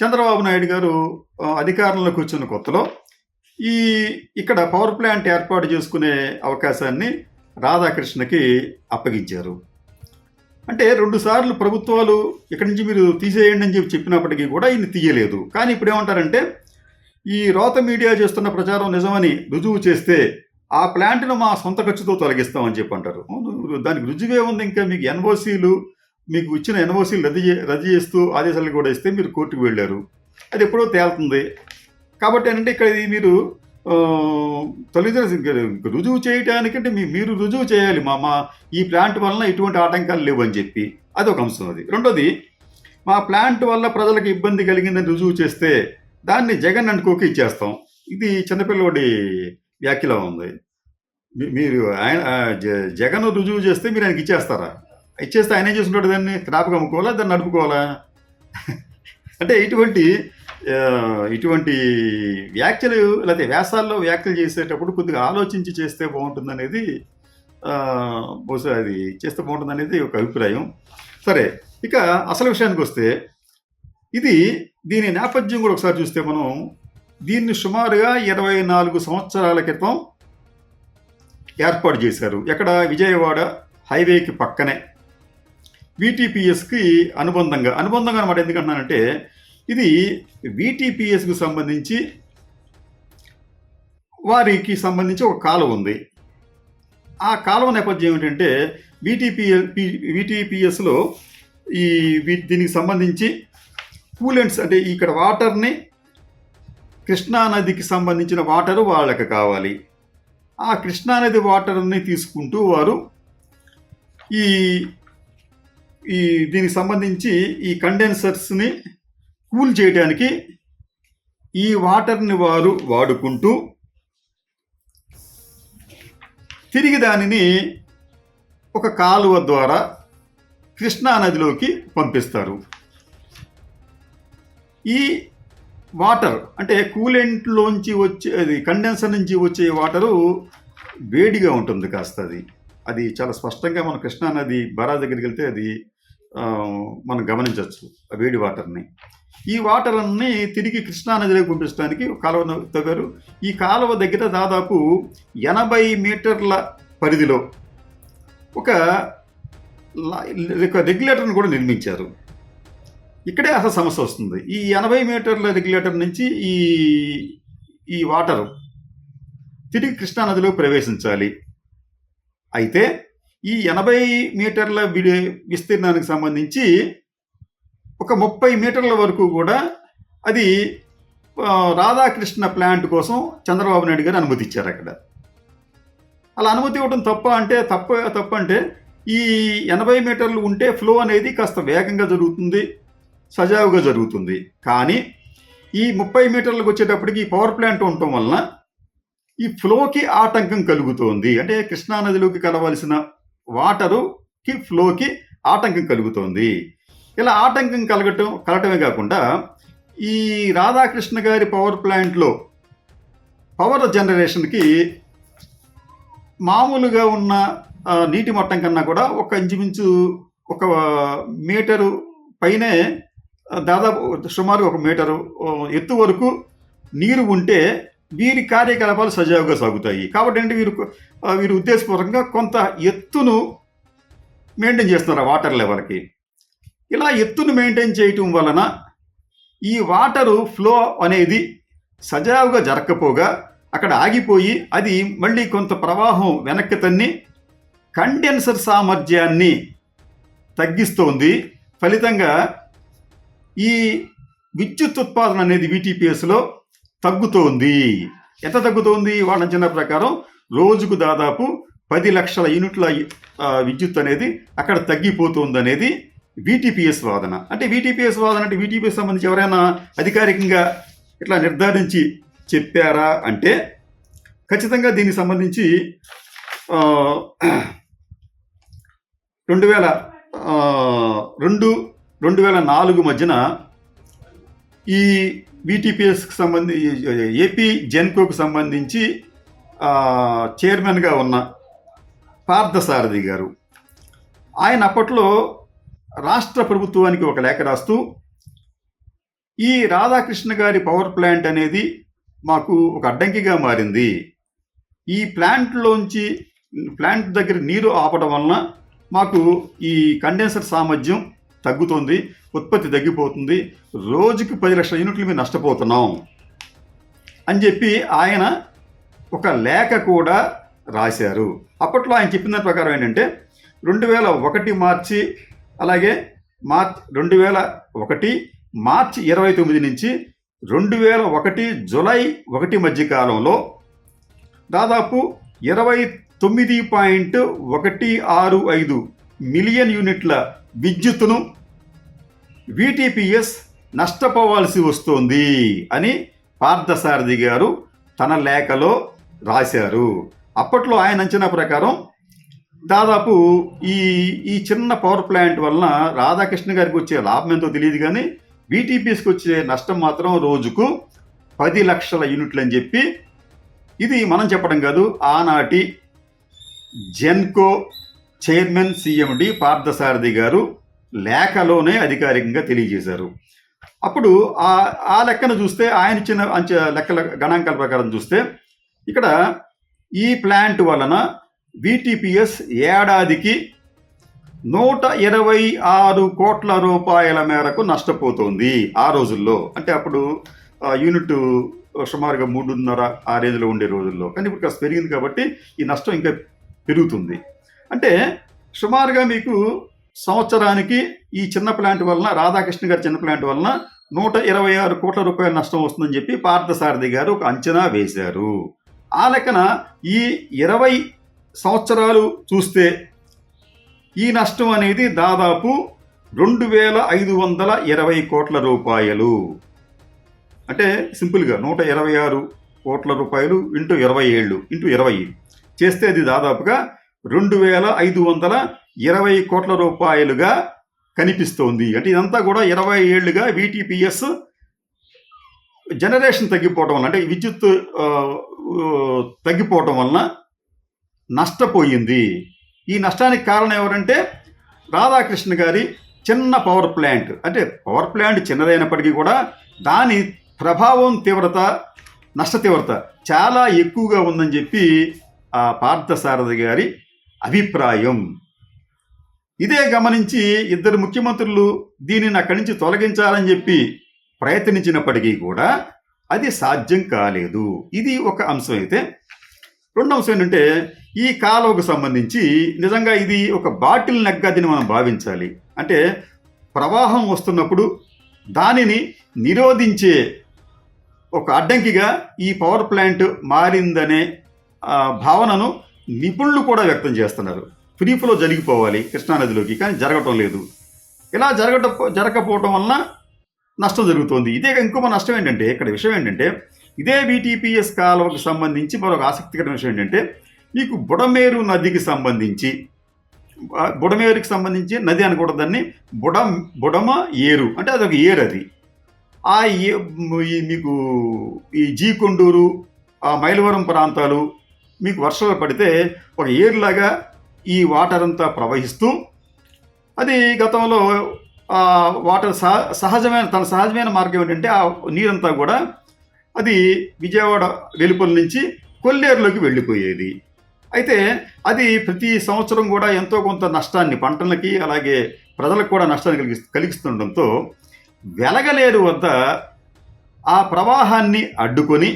చంద్రబాబు నాయుడు గారు అధికారంలో అధికారంలోకి వచ్చిన కొత్తలో ఈ ఇక్కడ పవర్ ప్లాంట్ ఏర్పాటు చేసుకునే అవకాశాన్ని రాధాకృష్ణకి అప్పగించారు. అంటే రెండు సార్లు ప్రభుత్వాలు ఇక్కడి నుంచి మీరు తీసేయండి అని చెప్పి చెప్పినప్పటికీ కూడా ఈయన తీయలేదు. కానీ ఇప్పుడు ఏమంటారంటే ఈ రోత మీడియా చేస్తున్న ప్రచారం నిజమని రుజువు చేస్తే ఆ ప్లాంట్ను మా సొంత ఖర్చుతో తొలగిస్తామని చెప్పి అంటారు. దానికి రుజువే ఉంది. ఇంకా మీకు ఎన్ఓసీలు మీకు ఇచ్చిన ఎన్ఓసీలు రద్దు చే రద్దు చేస్తూ ఆదేశాలు కూడా ఇస్తే మీరు కోర్టుకు వెళ్ళారు. అది ఎప్పుడో తేలుతుంది. కాబట్టి ఏంటంటే ఇక్కడ ఇది మీరు ఆ, రుజువు చేయడానికంటే మీ మీరు రుజువు చేయాలి. మా మా ఈ ప్లాంట్ వలన ఎటువంటి ఆటంకాలు లేవు అని చెప్పి. అది ఒక అంశం అది. రెండోది మా ప్లాంట్ వల్ల ప్రజలకు ఇబ్బంది కలిగిందని రుజువు చేస్తే దాన్ని జగన్ అనుకోకి ఇచ్చేస్తాం. ఇది చిన్నపిల్లవాడి వ్యాఖ్యలో ఉంది. మీ- మీరు ఆయన జగన్ రుజువు చేస్తే మీరు ఆయనకి ఇచ్చేస్తారా? ఇచ్చేస్తే ఆయన ఏం చేసుకుంటాడు దాన్ని? క్రాప్గా అమ్ముకోవాలా? దాన్ని నడుపుకోవాలా? అంటే ఇటువంటి ఇటువంటి వ్యాఖ్యలు లేకపోతే వ్యాసాల్లో వ్యాఖ్యలు చేసేటప్పుడు కొద్దిగా ఆలోచించి చేస్తే బాగుంటుంది అనేది బహుశా అది చేస్తే బాగుంటుంది అనేది ఒక అభిప్రాయం. సరే ఇక అసలు విషయానికి వస్తే ఇది దీని నేపథ్యం కూడా ఒకసారి చూస్తే మనం దీన్ని సుమారుగా ఇరవై నాలుగు సంవత్సరాల క్రితం ఏర్పాటు చేశారు. ఎక్కడ? విజయవాడ హైవేకి పక్కనే. వీటీపీఎస్కి అనుబంధంగా అనుబంధంగా అనమాట ఎందుకంటున్నానంటే ఇది విటిపిఎస్కి సంబంధించి వారికి సంబంధించి ఒక కాలువ ఉంది. ఆ కాలువ నేపథ్యం ఏంటంటే విటిపిఎల్ వీటీపీఎస్లో ఈ వీ- దీనికి సంబంధించి కూలెంట్స్ అంటే ఇక్కడ వాటర్ని కృష్ణానదికి సంబంధించిన వాటరు వాళ్ళకి కావాలి. ఆ కృష్ణానది వాటర్ని తీసుకుంటూ వారు ఈ ఈ దీనికి సంబంధించి ఈ కండెన్సర్స్ని కూల్ చేయడానికి ఈ వాటర్ని వారు వాడుకుంటూ తిరిగి దానిని ఒక కాలువ ద్వారా కృష్ణా నదిలోకి పంపిస్తారు. ఈ వాటర్ అంటే కూలెంట్లోంచి వచ్చే అది కండెన్సర్ నుంచి వచ్చే వాటరు వేడిగా ఉంటుంది కాస్త అది. అది చాలా స్పష్టంగా మన కృష్ణా నది బరా దగ్గరికి వెళ్తే అది మనం గమనించవచ్చు ఆ వేడి వాటర్ని. ఈ వాటర్ అన్ని తిరిగి కృష్ణానదిలోకి పంపించడానికి కాలువ తవ్వారు. ఈ కాలువ దగ్గర దాదాపు ఎనభై మీటర్ల పరిధిలో ఒక ఒక రెగ్యులేటర్ని కూడా నిర్మించారు. ఇక్కడే అసలు సమస్య వస్తుంది. ఈ ఎనభై మీటర్ల రెగ్యులేటర్ నుంచి ఈ ఈ వాటరు తిరిగి కృష్ణానదిలో ప్రవేశించాలి. అయితే ఈ ఎనభై మీటర్ల విడి విస్తీర్ణానికి సంబంధించి ఒక ముప్పై మీటర్ల వరకు కూడా అది రాధాకృష్ణ ప్లాంట్ కోసం చంద్రబాబు నాయుడు గారు అనుమతి ఇచ్చారు అక్కడ. అలా అనుమతి ఇవ్వడం తప్ప అంటే తప్ప తప్ప అంటే ఈ ఎనభై మీటర్లు ఉంటే ఫ్లో అనేది కాస్త వేగంగా జరుగుతుంది సజావుగా జరుగుతుంది. కానీ ఈ ముప్పై మీటర్లకు వచ్చేటప్పటికి ఈ పవర్ ప్లాంట్ ఉండటం వలన ఈ ఫ్లోకి ఆటంకం కలుగుతోంది. అంటే కృష్ణానదిలోకి కలవలసిన వాటరుకి ఫ్లోకి ఆటంకం కలుగుతోంది. ఇలా ఆటంకం కలగటం కలగటమే కాకుండా ఈ రాధాకృష్ణ గారి పవర్ ప్లాంట్లో పవర్ జనరేషన్కి మామూలుగా ఉన్న నీటి మట్టం కన్నా కూడా ఒక ఇంచుమించు ఒక మీటరు పైనే దాదాపు సుమారు ఒక మీటరు ఎత్తు వరకు నీరు ఉంటే వీరి కార్యకలాపాలు సజావుగా సాగుతాయి. కాబట్టి ఏంటి వీరు వీరు ఉద్దేశపూర్వకంగా కొంత ఎత్తును మెయింటైన్ చేస్తున్నారు ఆ వాటర్ లెవెల్కి ఇలా ఎత్తును మెయింటైన్ చేయటం వలన ఈ వాటరు ఫ్లో అనేది సజావుగా జరగకపోగా అక్కడ ఆగిపోయి అది మళ్ళీ కొంత ప్రవాహం వెనక్కి తన్ని కండెన్సర్ సామర్థ్యాన్ని తగ్గిస్తోంది. ఫలితంగా ఈ విద్యుత్ ఉత్పాదన అనేది వీటీపీఎస్లో తగ్గుతోంది. ఎంత తగ్గుతోంది? వాళ్ళ అంచనా ప్రకారం రోజుకు దాదాపు పది లక్షల యూనిట్ల విద్యుత్ అనేది అక్కడ తగ్గిపోతుంది అనేది వీటీపీఎస్ వాదన. అంటే వీటీపీఎస్ వాదన అంటే వీటీపీఎస్ సంబంధించి ఎవరైనా అధికారికంగా ఇట్లా నిర్ధారించి చెప్పారా అంటే ఖచ్చితంగా దీనికి సంబంధించి రెండు వేల రెండు రెండు వేల నాలుగు మధ్యన ఈ వీటీపీఎస్కి సంబంధించి ఏపీ జెన్కోకు సంబంధించి చైర్మన్గా ఉన్న పార్థసారథి గారు ఆయన అప్పట్లో రాష్ట్ర ప్రభుత్వానికి ఒక లేఖ రాస్తూ ఈ రాధాకృష్ణ గారి పవర్ ప్లాంట్ అనేది మాకు ఒక అడ్డంకిగా మారింది. ఈ ప్లాంట్లోంచి ప్లాంట్ దగ్గర నీరు ఆపడం వలన మాకు ఈ కండెన్సర్ సామర్థ్యం తగ్గుతుంది ఉత్పత్తి తగ్గిపోతుంది రోజుకి పది లక్షల యూనిట్లు మేము నష్టపోతున్నాం అని చెప్పి ఆయన ఒక లేఖ కూడా రాశారు. అప్పట్లో ఆయన చెప్పిన దాని ప్రకారం ఏంటంటే రెండు వేల ఒకటి మార్చి అలాగే మార్చ్ రెండు వేల ఒకటి మార్చి ఇరవై తొమ్మిది నుంచి రెండు వేల ఒకటి జులై ఒకటి మధ్య కాలంలో దాదాపు ఇరవై తొమ్మిది పాయింట్ ఒకటి ఆరు ఐదు మిలియన్ యూనిట్ల విద్యుత్తును విటిపిఎస్ నష్టపోవాల్సి వస్తోంది అని పార్థసారథి గారు తన లేఖలో రాశారు. అప్పట్లో ఆయన అంచనా ప్రకారం దాదాపు ఈ ఈ చిన్న పవర్ ప్లాంట్ వలన రాధాకృష్ణ గారికి వచ్చే లాభం ఎంతో తెలియదు కానీ వీటీపీఎస్కి వచ్చే నష్టం మాత్రం రోజుకు పది లక్షల యూనిట్లు అని చెప్పి ఇది మనం చెప్పడం కాదు ఆనాటి జెన్కో చైర్మన్ సిఎండి పార్థసారథి గారు లేఖలోనే అధికారికంగా తెలియజేశారు. అప్పుడు ఆ ఆ లెక్కను చూస్తే ఆయన ఇచ్చిన అంచె లెక్కల గణాంకాల ప్రకారం చూస్తే ఇక్కడ ఈ ప్లాంట్ వలన విటిపిఎస్ ఏడాదికి నూట ఇరవై ఆరు కోట్ల రూపాయల మేరకు నష్టపోతుంది ఆ రోజుల్లో. అంటే అప్పుడు యూనిట్ సుమారుగా మూడున్నర ఆ రేంజ్లో ఉండే రోజుల్లో. కానీ ఇప్పుడు కాస్త పెరిగింది కాబట్టి ఈ నష్టం ఇంకా పెరుగుతుంది. అంటే సుమారుగా మీకు సంవత్సరానికి ఈ చిన్న ప్లాంట్ వలన రాధాకృష్ణ గారి చిన్న ప్లాంట్ వలన నూట ఇరవై ఆరు కోట్ల రూపాయల నష్టం వస్తుందని చెప్పి పార్థసారథి గారు ఒక అంచనా వేశారు. ఆ లెక్కన ఈ ఇరవై సంవత్సరాలు చూస్తే ఈ నష్టం అనేది దాదాపు రెండు వేల ఐదు వందల ఇరవై కోట్ల రూపాయలు. అంటే సింపుల్గా నూట ఇరవై ఆరు కోట్ల రూపాయలు ఇంటూ ఇరవై ఏళ్ళు ఇంటూ ఇరవై. చేస్తే అది దాదాపుగా రెండు వేల ఐదు వందల ఇరవై కోట్ల రూపాయలుగా కనిపిస్తోంది. అంటే ఇదంతా కూడా ఇరవై ఏళ్ళుగా విటిపిఎస్ జనరేషన్ తగ్గిపోవటం వలన అంటే విద్యుత్ తగ్గిపోవటం వలన నష్టపోయింది. ఈ నష్టానికి కారణం ఎవరంటే రాధాకృష్ణ గారి చిన్న పవర్ ప్లాంట్ అంటే పవర్ ప్లాంట్ చిన్నదైనప్పటికీ కూడా దాని ప్రభావం తీవ్రత నష్ట తీవ్రత చాలా ఎక్కువగా ఉందని చెప్పి ఆ పార్థసారథి గారి అభిప్రాయం. ఇదే గమనించి ఇద్దరు ముఖ్యమంత్రులు దీనిని అక్కడి నుంచి తొలగించాలని చెప్పి ప్రయత్నించినప్పటికీ కూడా అది సాధ్యం కాలేదు. ఇది ఒక అంశం అయితే. రెండో అంశం ఏంటంటే ఈ కాలువకు సంబంధించి నిజంగా ఇది ఒక బాటిల్ నెగ్గదిని మనం భావించాలి. అంటే ప్రవాహం వస్తున్నప్పుడు దానిని నిరోధించే ఒక అడ్డంకిగా ఈ పవర్ ప్లాంట్ మారిందనే భావనను నిపుణులు కూడా వ్యక్తం చేస్తున్నారు. ఫ్రీ ఫ్లో జరిగిపోవాలి కృష్ణానదిలోకి కానీ జరగటం లేదు. ఇలా జరగట జరగకపోవటం వలన నష్టం జరుగుతోంది. ఇదే ఇంకొక నష్టం ఏంటంటే ఇక్కడ విషయం ఏంటంటే ఇదే బీటీపీఎస్ కాలువకు సంబంధించి మరొక ఆసక్తికరమైన విషయం ఏంటంటే మీకు బుడమేరు నదికి సంబంధించి బుడమేరుకి సంబంధించి నది అనకూడదాన్ని బుడ బుడమ ఏరు. అంటే అదొక ఏరు అది. ఆ ఏ ఈ మీకు ఈ జీకొండూరు ఆ మైలవరం ప్రాంతాలు మీకు వర్షాలు పడితే ఒక ఏరులాగా ఈ వాటర్ అంతా ప్రవహిస్తూ అది గతంలో వాటర్ సహ సహజమైన తన సహజమైన మార్గం ఏంటంటే ఆ నీరంతా కూడా అది విజయవాడ వెలుపల నుంచి కొల్లేరులోకి వెళ్ళిపోయేది. అయితే అది ప్రతి సంవత్సరం కూడా ఎంతో కొంత నష్టాన్ని పంటలకి అలాగే ప్రజలకు కూడా నష్టాన్ని కలిగి కలిగిస్తుండడంతో వెలగలేరు వద్ద ఆ ప్రవాహాన్ని అడ్డుకొని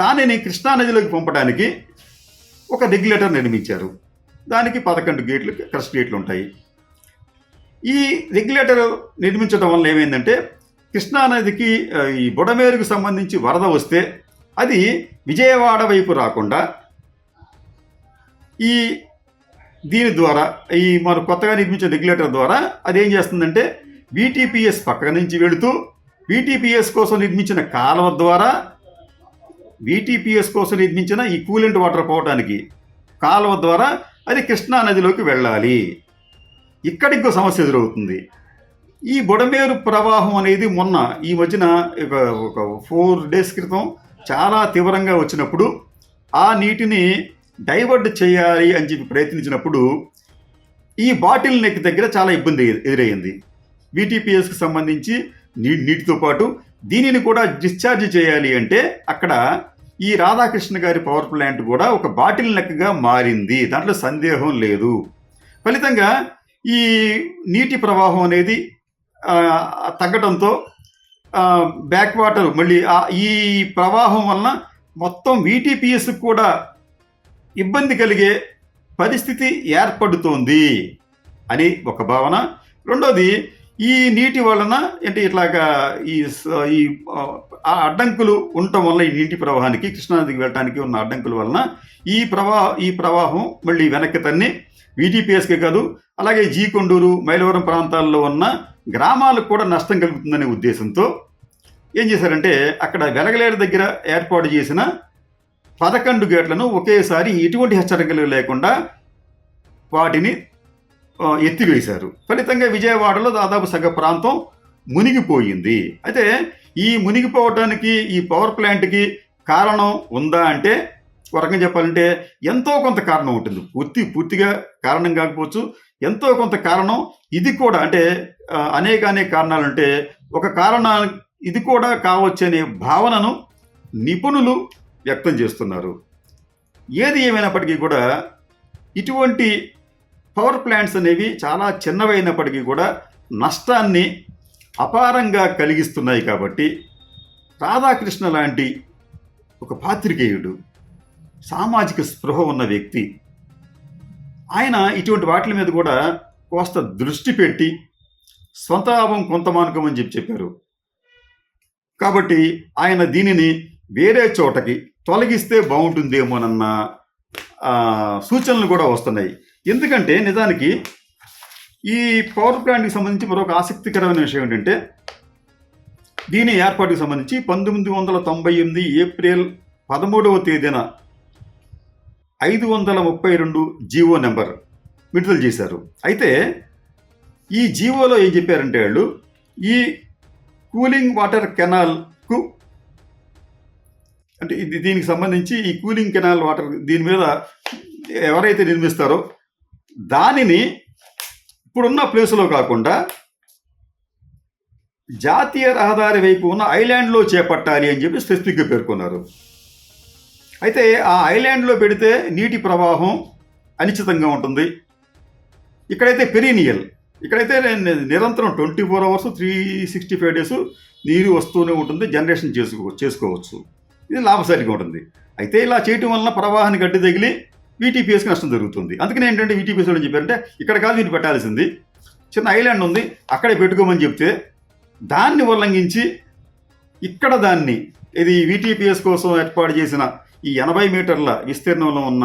దానిని కృష్ణానదిలోకి పంపడానికి ఒక రెగ్యులేటర్ నిర్మించారు. దానికి పదకొండు గేట్లు క్రష్ గేట్లు ఉంటాయి. ఈ రెగ్యులేటర్ నిర్మించడం వల్ల ఏమైందంటే కృష్ణానదికి ఈ బుడమేరుకు సంబంధించి వరద వస్తే అది విజయవాడ వైపు రాకుండా ఈ దీని ద్వారా ఈ మన కొత్తగా నిర్మించిన రెగ్యులేటర్ ద్వారా అది ఏం చేస్తుందంటే బీటీపీఎస్ పక్క నుంచి వెళుతూ బీటీపీఎస్ కోసం నిర్మించిన కాలువ ద్వారా వీటీపీఎస్ కోసం నిర్మించిన ఈ కూలెంట్ వాటర్ పోవటానికి కాలువ ద్వారా అది కృష్ణా నదిలోకి వెళ్ళాలి. ఇక్కడికి ఇంకో సమస్య ఎదురవుతుంది. ఈ బుడమేరు ప్రవాహం అనేది మొన్న ఈ మధ్యన ఒక ఒక ఫోర్ డేస్ క్రితం చాలా తీవ్రంగా వచ్చినప్పుడు ఆ నీటిని డైవర్ట్ చేయాలి అని చెప్పి ప్రయత్నించినప్పుడు ఈ బాటిల్ నెక్ దగ్గర చాలా ఇబ్బంది ఎదురయ్యింది. వీటీపీఎస్కి సంబంధించి నీ నీటితో పాటు దీనిని కూడా డిశ్చార్జ్ చేయాలి అంటే అక్కడ ఈ రాధాకృష్ణ గారి పవర్ ప్లాంట్ కూడా ఒక బాటిల్ లెక్కగా మారింది. దాంట్లో సందేహం లేదు. ఫలితంగా ఈ నీటి ప్రవాహం అనేది తగ్గడంతో బ్యాక్ వాటర్ మళ్ళీ ఈ ప్రవాహం వలన మొత్తం వీటీపీఎస్ కూడా ఇబ్బంది కలిగే పరిస్థితి ఏర్పడుతోంది అని ఒక భావన. రెండోది ఈ నీటి వలన అంటే ఇట్లాగా ఈ ఆ, అడ్డంకులు ఉండటం వల్ల ఈ నీటి ప్రవాహానికి కృష్ణానదికి వెళ్ళడానికి ఉన్న అడ్డంకుల వలన ఈ ప్రవాహ ఈ ప్రవాహం మళ్ళీ వెనక్కి తన్ని వీటీపీఎస్కే కాదు అలాగే జీ కొండూరు మైలవరం ప్రాంతాల్లో ఉన్న గ్రామాలకు కూడా నష్టం కలుగుతుందనే ఉద్దేశంతో ఏం చేశారంటే అక్కడ వెలగలేరు దగ్గర ఏర్పాటు చేసిన పదకొండు గేట్లను ఒకేసారి ఎటువంటి హెచ్చరికలు లేకుండా వాటిని ఎత్తివేశారు. ఫలితంగా విజయవాడలో దాదాపు సగ ప్రాంతం మునిగిపోయింది. అయితే ఈ మునిగిపోవటానికి ఈ పవర్ ప్లాంట్కి కారణం ఉందా అంటే ఒక రకంగా చెప్పాలంటే ఎంతో కొంత కారణం ఉంటుంది. పూర్తి పూర్తిగా కారణం కాకపోవచ్చు. ఎంతో కొంత కారణం ఇది కూడా అంటే అనేక అనేక కారణాలు అంటే ఒక కారణ ఇది కూడా కావచ్చు అనే భావనను నిపుణులు వ్యక్తం చేస్తున్నారు. ఏది ఏమైనప్పటికీ కూడా ఇటువంటి పవర్ ప్లాంట్స్ అనేవి చాలా చిన్నవైనప్పటికీ కూడా నష్టాన్ని అపారంగా కలిగిస్తున్నాయి కాబట్టి రాధాకృష్ణ లాంటి ఒక పాత్రికేయుడు సామాజిక స్పృహ ఉన్న వ్యక్తి ఆయన ఇటువంటి వాటి మీద కూడా కోస్త దృష్టి పెట్టి సొంత లాభం కొంత మానుకం అని చెప్పి చెప్పారు. కాబట్టి ఆయన దీనిని వేరే చోటకి తొలగిస్తే బాగుంటుందేమోనన్న సూచనలు కూడా వస్తున్నాయి. ఎందుకంటే నిజానికి ఈ పవర్ ప్లాంట్కి సంబంధించి మరొక ఆసక్తికరమైన విషయం ఏంటంటే దీని ఏర్పాటుకు సంబంధించి పంతొమ్మిది వందల తొంభై ఎనిమిది ఏప్రిల్ పదమూడవ తేదీన ఐదు వందల ముప్పై రెండు జీవో నెంబర్ విడుదల చేశారు. అయితే ఈ జీవోలో ఏం చెప్పారంటే వాళ్ళు ఈ కూలింగ్ వాటర్ కెనాల్కు అంటే ఇది దీనికి సంబంధించి ఈ కూలింగ్ కెనాల్ వాటర్ దీని మీద ఎవరైతే నిర్మిస్తారో దానిని ఇప్పుడున్న ప్లేసులో కాకుండా జాతీయ రహదారి వైపు ఉన్న ఐలాండ్లో చేపట్టాలి అని చెప్పి స్పెసిఫిక్గా పేర్కొన్నారు. అయితే ఆ ఐలాండ్లో పెడితే నీటి ప్రవాహం అనిశ్చితంగా ఉంటుంది. ఇక్కడైతే పెరీనియల్ ఇక్కడైతే నిరంతరం twenty four hours three sixty five days నీరు వస్తూనే ఉంటుంది జనరేషన్ చేసుకో చేసుకోవచ్చు. ఇది లాభసాటిగా ఉంటుంది. అయితే ఇలా చేయటం వలన ప్రవాహానికి గడ్డి తగిలి వీటీపీఎస్కి నష్టం జరుగుతుంది. అందుకనే ఏంటంటే వీటీపీఎస్ అని చెప్పారంటే ఇక్కడ కాదు వీటి పెట్టాల్సింది. చిన్న ఐలాండ్ ఉంది అక్కడే పెట్టుకోమని చెప్తే దాన్ని ఉల్లంఘించి ఇక్కడ దాన్ని ఇది వీటీపీఎస్ కోసం ఏర్పాటు చేసిన ఈ ఎనభై మీటర్ల విస్తీర్ణంలో ఉన్న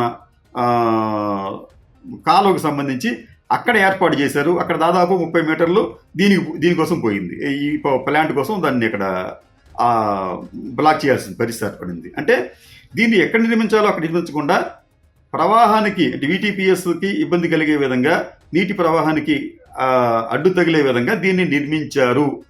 కాలువకు సంబంధించి అక్కడ ఏర్పాటు చేశారు. అక్కడ దాదాపు ముప్పై మీటర్లు దీనికి దీనికోసం పోయింది. ఈ ప్లాంట్ కోసం దాన్ని ఇక్కడ బ్లాక్ చేయాల్సిన పరిస్థితి ఏర్పడింది. అంటే దీన్ని ఎక్కడ నిర్మించాలో అక్కడ నిర్మించకుండా ప్రవాహానికి అంటే వీటీపీఎస్కి ఇబ్బంది కలిగే విధంగా నీటి ప్రవాహానికి అడ్డు తగిలే విధంగా దీన్ని నిర్మించారు.